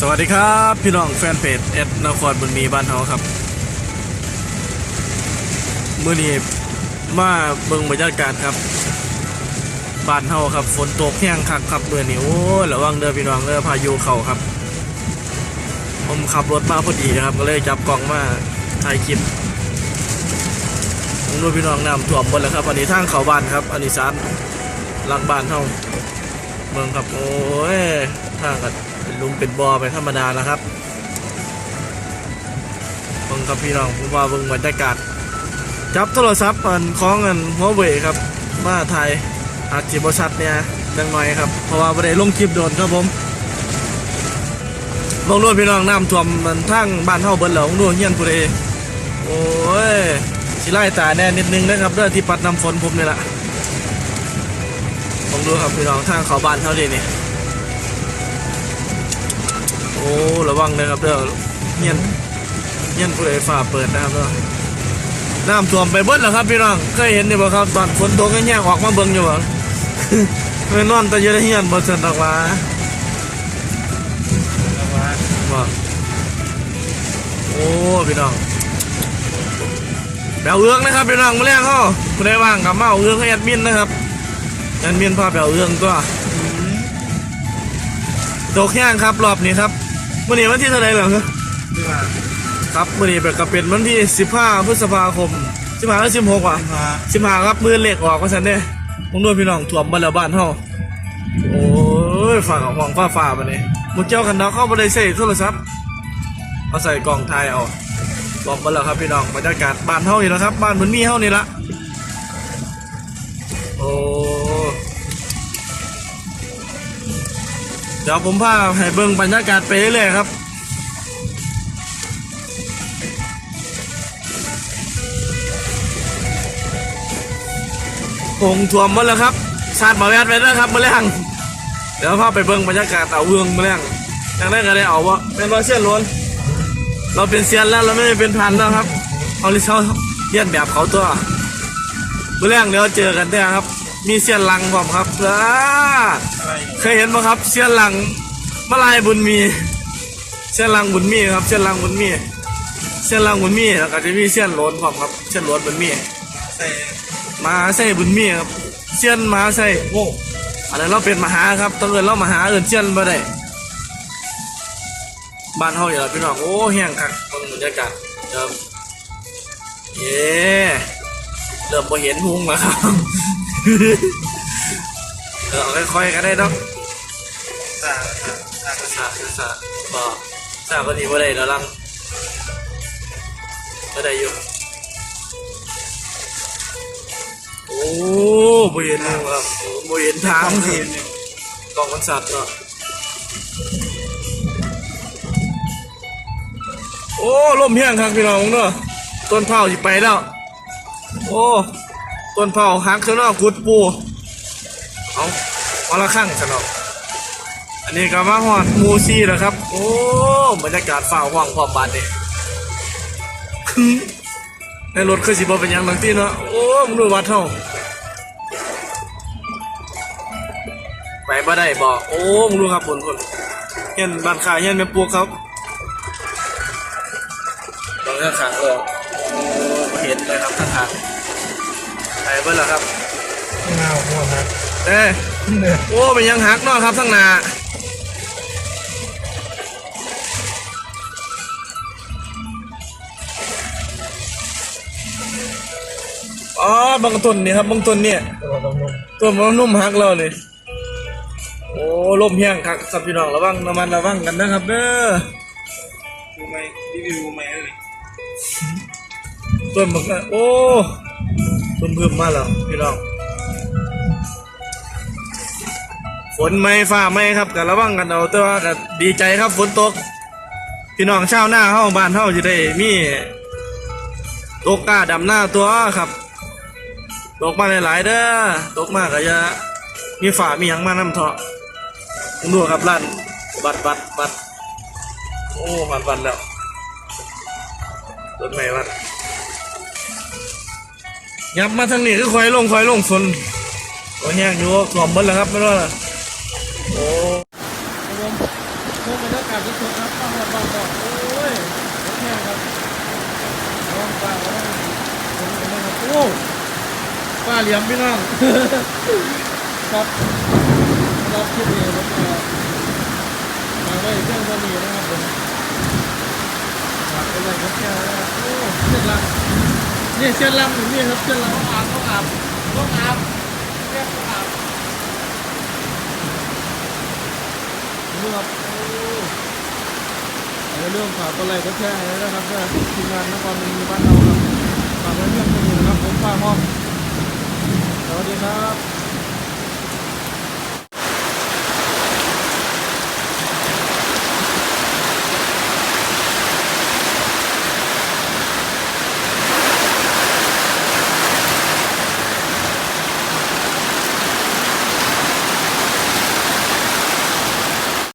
สวัสดีครับ พี่น้องแฟนเพจเอ็ดนครบุญมีบ้านเฮาครับเมื่อนี้มาเบิ่งบรรยากาศครับบ้านเฮาครับฝนตกแห้งคักครับเมื่อนี้โอ้ระวังเด้อพี่น้องเด้อพายุเข้าครับ ผมขับรถมาพอดีนะครับ ก็เลยจับกล้องมาถ่ายคลิปผมดูพี่น้องน้ำท่วมหมดแล้วครับ อันนี้ทางเขาบ้านครับ อันนี้สารหลังบ้านเฮาเมืองครับโอ้ยทางกัน ลุมเป็นบ่อไปธรรมดาแล้วครับเบิ่งครับพี่น้องผมว่าเบิ่งบรรยากาศจับโทรศัพท์อันของอันหัวเว่ยครับ มาถ่ายอาจจิบชัดเนี่ยดังหน่อยครับ เพราะว่าไม่ได้ลงคลิปโดนครับผมลงนู่นพี่น้องน้ำท่วมมันทั้งบ้านเฮาเบิ้ลเหลงนู่นเฮียนผู้ใดโอ้ยสิไล่ตาแน่นิดนึงนะครับเรื่องที่ปัดน้ำฝนผมนี่แหละลองดูครับพี่น้องทางเขาบ้านเท่าดีนี่ ระวังนะครับเด้อเฮียนเฮียนผู้ใดฝ่าเปิดนะครับเด้อน้ำท่วมไปเบิดแล้วครับพี่น้องเคยเห็นนี่บ่ครับตอนฝนตกแง่ๆออกมาเบิ่งอยู่บ่เมื่อนอนแต่อยู่ในเฮียนบ่เสนดอกว่าบ่โอ้พี่น้องแปลเอื้องนะครับพี่น้องมาแรงเขาผู้ใดว่างกับมาเอาเอื้องให้แอดมินนะครับแอดมินพาแปลเอื้องก็ตกแห้งครับรอบนี้ครับ มื่อนี้วันที่เท่าไหร่เหรอครับครับมื่อนี้แบบก็เป็นวันที่15พฤษภาคม15หรือ16ว่ะ15ครับมือเลขออกว่าซั่นเด้ผมด้วยพี่น้องถ่วมบ้านแล้วบ้านเฮาโอ้ยฝากของห้องฟ้าฟ้าบัดนี้หมดเจ้ากันดอกเข้าบ่ได้ใช้โทรศัพท์เอาใส่กล่องถ่ายเอาถ่วมบ้านแล้วครับพี่น้องบรรยากาศบ้านเฮานี่แหละครับ บ้านเหมือนมีเฮานี่ละโอ้ เดี๋ยวผมพาให้เบิ่งบรรยากาศไปเรื่อยๆครับคงท่วมหมดแล้วครับชาติมาแวดไว้แล้วครับมาแรงเดี๋ยวพาไปเบิ่งบรรยากาศเอาเวืองมาแรงอย่างแรกก็ได้เอาว่าเป็นร้อยเส้นล้วนเราเป็นเซียนแล้วเราไม่ได้เป็นพันแล้วครับเอาลิเขาเลียนแบบเขาตัวมาแรงเดี๋ยวเจอกันได้ครับ มีเซียนลังผมครับอ่า เคยเห็นไหมครับเซียนลังมาลายบุญมีเซียนลังบุญมีครับเซียนลังบุญมีเซียนลังบุญมีแล้วก็จะมีเซียนโหลนผมครับเซียนโหลนบุญมีใส่มาไส้บุญมีครับเซียนมาไส้โง่อันนั้นเราเป็นมหาครับต้องเอินเรามหาเอินเซียนมาได้บ้านเฮาอย่าพี่น้องโอ้แห้งคักเบิ่งบรรยากาศเริ่มเย้เริ่มพอเห็นหุงแล้วครับ เอาค่อยๆก็ได้ดอกตาตาตาสาสาก็สาก็ดีบ่าได้แล้วลังก็ได้อยู่โอ้บ่เห็นหุงครับโอ้บ่เห็นทางเห็เห็นนเนี่ยกองมันสัตว์เนาะโอ้ล่มแห้งครับพี่น้องเนาะต้นเผาสิไปแล้ว โอ้ ต้นเผาหักซะเนาะกุดปู เอาเอาละข้างซะเนาะอันนี้ก็มาฮอดมูซี่แล้วครับ โอ้บรรยากาศฝ่าห้องความบานนี่ในรถคือสิบ่เป็นยังบางทีเนาะโอ้มึงดูวัดเฮาไปบ่ได้บอกโอ้มึงดูครับผลผลเห็นบ้านขายเห็นแม่ปลูกครับตรงข้างขาเลยโอ้บ่เห็นเลยครับข้างขางไปเบิ่แล้วครับเงาหัวนะ เอ้ยเนี่ยโอ้เป็นยังหักเนาะครับทั้งหนาอ๋อบางต้นนี่ครับบางต้นเนี่ยตัวดำนมตัวมันนุ่มหักแล้วนี่โอ้ลมแห้งครับครับพี่น้องระวังระมัดระวังกันนะครับเด้อดูไหมรีวิวไหมเอ้ยต้นบักนะโอ้ต้นเพิ่มมาแล้วพี่น้อง ฝนไม่ฟ้าไม่ครับกันระวังกันเอาแต่ว่าก็ดีใจครับฝนตก พี่น้องชาวหน้าเฮาบ้านเฮาจะได้มีตกกล้าดำหน้าตัวครับ ตกมาหลายๆเด้อตกมากก็จะมีฝ่ามีหยังมานำเถาะผมดูครับร้านบัตรบัตรบัตรโอ้บัตรบัตรแล้วรถใหม่บัตรยับมาทางนี้คือคอยลงคอยลงฝนโอ้แห้งอยู่ถ่วมหมดแล้วครับไม่รู้ละ โอ้ผมบรรยากาศสดๆครับป้าหอดบางกอกโอ้ยแห้งครับร้องป้าร้องผมเห็นนะครับโอ้ป้าเหลี่ยมพี่น้องครับรับคลิปนี้ผมมาไว้เรื่องวันนี้นะครับผมฝากไปเลยครับแค่นะครับโอ้เส้นลำนี่เส้นลำอยู่นี่ครับเส้นลำต้องอาบต้องอาบต้องอาบแครับเรื่องฝากตัวอะไรก็แค่นี้นะครับทีมงานนครมีบ้านเราครับฝากไว้เรื่อง